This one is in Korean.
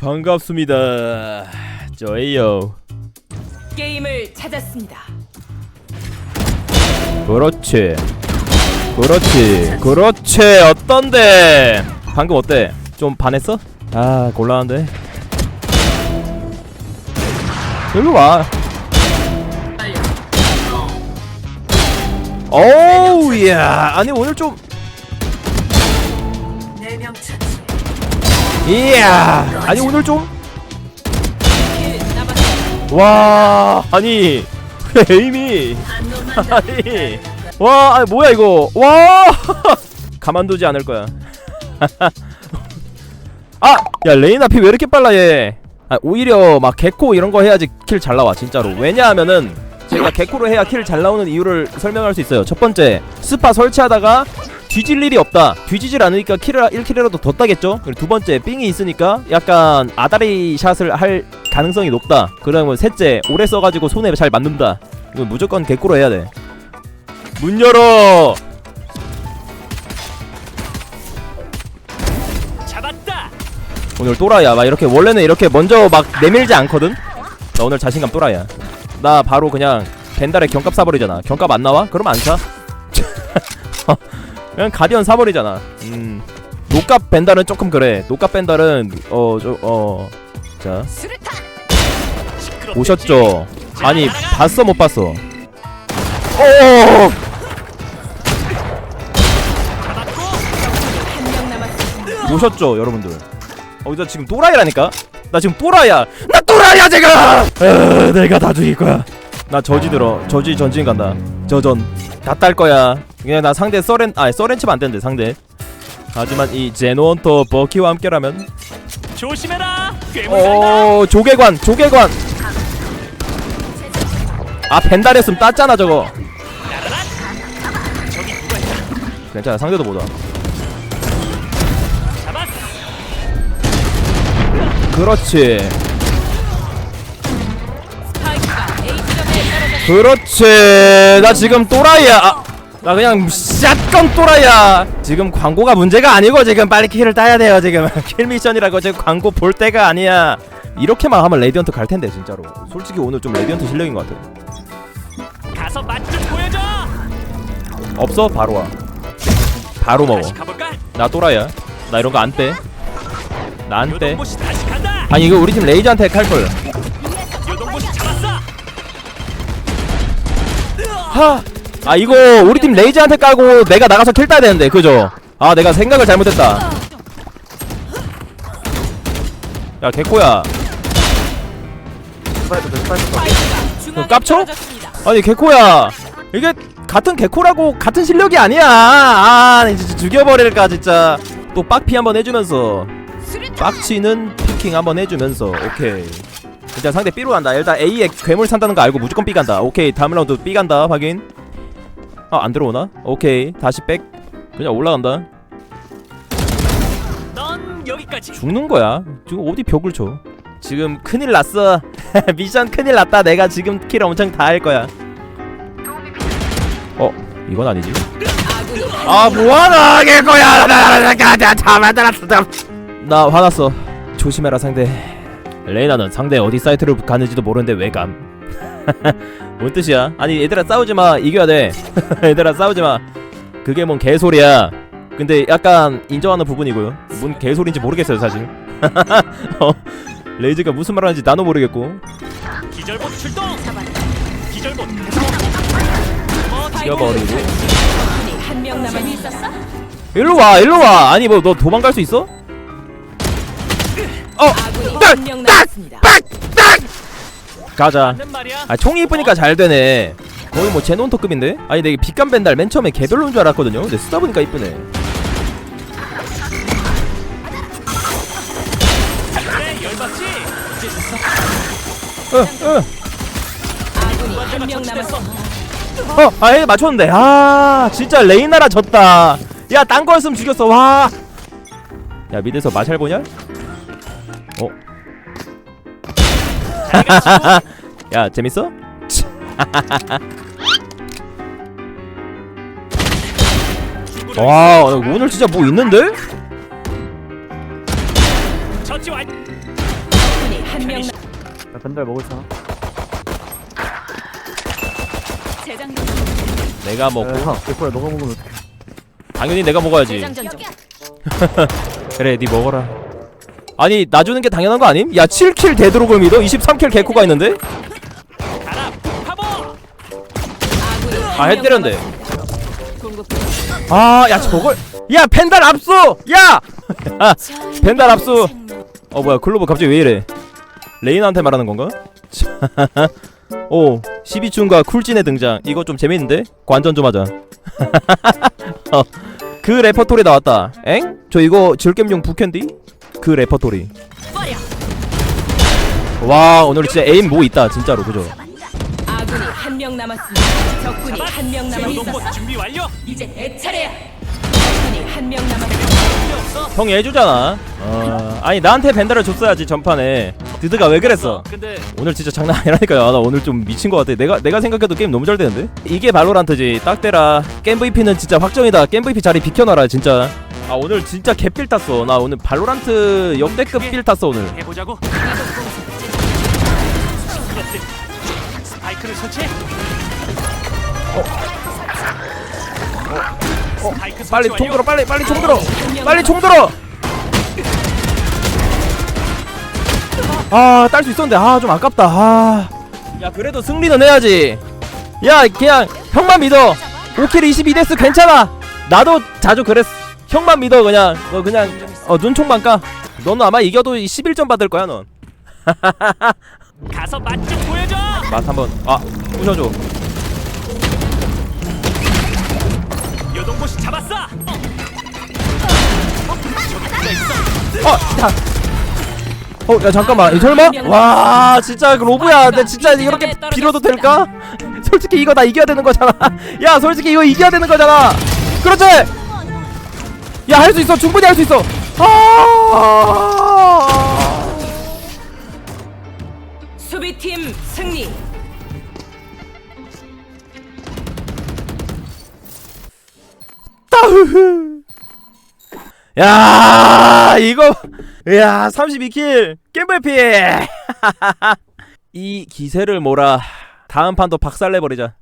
반갑습니다. 저예요. 게임을 찾았습니다. 그렇지. 그렇지. 그렇지. 어떤데? 방금 어때? 좀 반했어? 아, 곤란한데. 일로 와. 어우, 이야. 아니, 오늘 좀. 이야. 아니, 오늘 좀. 킬 남았습니다. 와. 아니. 에임이. 아니. 와, 아니 뭐야 이거? 와! 가만두지 않을 거야. 아, 야 레인 앞이 왜 이렇게 빨라 얘? 아, 오히려 막 개코 이런 거 해야지 킬 잘 나와 진짜로. 왜냐하면은 제가 개코로 해야 킬 잘 나오는 이유를 설명할 수 있어요. 첫 번째, 스파 설치하다가 뒤질 일이 없다. 뒤지질 않으니까 킬을 1킬이라도 더 따겠죠. 그리고 두 번째, 삥이 있으니까 약간 아다리 샷을 할 가능성이 높다. 그러면 셋째, 오래 써가지고 손에 잘 맞는다. 이거 무조건 개코로 해야 돼. 문 열어. 잡았다. 오늘 또라이야. 막 이렇게 원래는 이렇게 먼저 막 내밀지 않거든. 나 오늘 자신감 또라이야. 나 바로 그냥 벤달에 경값 사버리잖아. 경값 안 나와? 그럼 안 사. 그냥 가디언 사버리잖아. 음. 노값 벤달은 조금 그래. 노값 벤달은 어저어 자. 시끄럽겠지? 보셨죠? 자, 아니. 봤어 못 봤어? 오! 남았습니다. 보셨죠 여러분들? 어, 나 지금 또라이라니까? 나 지금 또라이야! 나 또라이야 지금! 에, 내가 다 죽일 거야. 나 저지 들어. 저지 전진 간다. 저전. 다 딸 거야. 그냥 나 상대 서렌 아 서렌 치면 안 되는데 상대. 하지만 이 제노헌터 버키와 함께라면 조심해라. 괴물살다. 어 조개관 조개관 아 벤달했으면 땄잖아 저거. 괜찮아 상대도 못와 잡았어. 그렇지. 그렇지 나 지금 또라이야 아, 나 그냥 샷건 또라이야. 지금 광고가 문제가 아니고 지금 빨리 킬을 따야 돼요 지금. 킬 미션이라고 지금 광고 볼 때가 아니야. 이렇게만 하면 레디언트 갈 텐데 진짜로. 솔직히 오늘 좀 레디언트 실력인 것 같아 가서 맛 좀 보여줘. 없어 바로 와. 바로 먹어. 다시 가볼까? 나 또라이야. 나 이런 거 안빼나 안빼 요동보시 다시 간다. 아니 이거 우리 팀 레이저한테 요동보시 잡았어. 하! 아 이거 우리 팀 레이저한테 까고 내가 나가서 킬 따야 되는데 그죠? 아 내가 생각을 잘못했다. 야 개코야. 중앙에 깝쳐? 아니 개코야. 이게 같은 개코라고 같은 실력이 아니야. 아 진짜 죽여버릴까 진짜. 또 빡피 한번 해주면서. 빡치는 피킹 한번 해주면서. 오케이. 일단 상대 B로 간다. 일단 A에 괴물 산다는 거 알고 무조건 B 간다. 오케이. 다음 라운드 B 간다. 확인 아 안 들어오나? 오케이. 다시 백. 그냥 올라간다. 넌 여기까지. 죽는 거야. 지금 어디 벽을 쳐? 지금 큰일 났어. 미션 큰일 났다. 내가 지금 킬 엄청 다 할 거야. 어 이건 아니지? 아 뭐하나 다 만들었어. 나 화났어. 조심해라 상대. 레이나는 상대 어디 사이트를 가는지도 모르는데 왜 감 뭔 뜻이야? 아니 얘들아 싸우지마. 이겨야 돼. 얘들아 싸우지마. 그게 뭔 개소리야. 근데 약간 인정하는 부분이고요. 뭔 개소리인지 모르겠어요 사실. 어, 레이즈가 무슨 말 하는지 나도 모르겠고. 기절봇 출동. 기절봇. 죽여버리고. 한명 남았 있었어? 일로 와 일로 와. 아니 뭐 너 도망갈 수 있어? 어 아군이 한명 남았습니다. 가자 맞는 말이야. 아 총이 이쁘니까 잘 되네 거의 뭐 제논터급인데? 아니 내가 빛감 벤달 맨 처음에 개별로인 줄 알았거든요 근데 쓰다 보니까 이쁘네 그래 열받지. 이제 됐어. 어어 아군이 한 명 남았습니다. 어, 아예 맞췄는데 아 진짜 레이나라 졌다 야 딴 거였으면 죽였어 와야 미드에서 마샬 보냐? 야 재밌어? 와 오늘 진짜 뭐 있는데? 나 벤달 먹을 사람? 내가 먹고 야, 개코야 너가 먹으면 어떡해 당연히 내가 먹어야지. 그래 니 먹어라 아니 나 주는 게 당연한 거 아님? 야 7킬 되도록을 믿어? 23킬 개코가 있는데? 아, 해 때렸네. 공급. 아야 저걸 야 펜달 압수! 야! 아, 펜달 압수 어 뭐야 글로브 갑자기 왜 이래 레이나한테 말하는 건가? 오 12춘과 쿨진의 등장 이거 좀 재밌는데? 관전 좀 하자 어, 그 레퍼토리 나왔다 엥? 저 이거 즐겜용 부캔디? 그 레퍼토리 와 오늘 진짜 에임 뭐 있다 진짜로 그죠? 아군이 한 명 남았습니다. 적군이 한 명 남았습니다. 준비 완료 이제 내 차례야. 적군이 한 명 남았습니다. 형이 해주잖아 어, 아니 나한테 벤달을 줬어야지 전판에 드드가 왜 그랬어 근데 오늘 진짜 장난 아니라니까요. 아, 나 오늘 좀 미친 것 같아. 내가 내가 생각해도 게임 너무 잘 되는데. 이게 발로란트지. 딱 대라. 게임 VP는 진짜 확정이다. 게임 VP 자리 비켜놔라 진짜. 아 오늘 진짜 개삘 탔어. 나 오늘 발로란트 역대급 빌 탔어 오늘. 해보자고 스파이크를 설치해 스파이크 설치 빨리 완료. 총 들어. 빨리 빨리 총 들어. 빨리 총 들어. 아 딸 수 있었는데 아 좀 아깝다. 아. 야 그래도 승리는 해야지. 야 그냥 형만 믿어. 5킬 22데스 괜찮아. 나도 자주 그랬어. 형만 믿어 그냥. 너 그냥 어 눈총만 까. 너는 아마 이겨도 11점 받을 거야 넌. 가서 맛 좀 보여줘! 맛 한번 아 부셔줘. 요동봇이 잡았어! 어야. 어, 야 잠깐만. 이 설마? 와 진짜 그 로브야. 내 진짜 이렇게 빌어도 될까? 솔직히 이거 나 이겨야 되는 거잖아. 야 솔직히 이거 이겨야 되는 거잖아. 그렇지 야 할 수 있어. 충분히 할 수 있어. 아! 수비팀 승리. 따흐흐. 야 이거 야 32킬. 겜블피 이 기세를 몰아 다음 판도 박살내버리자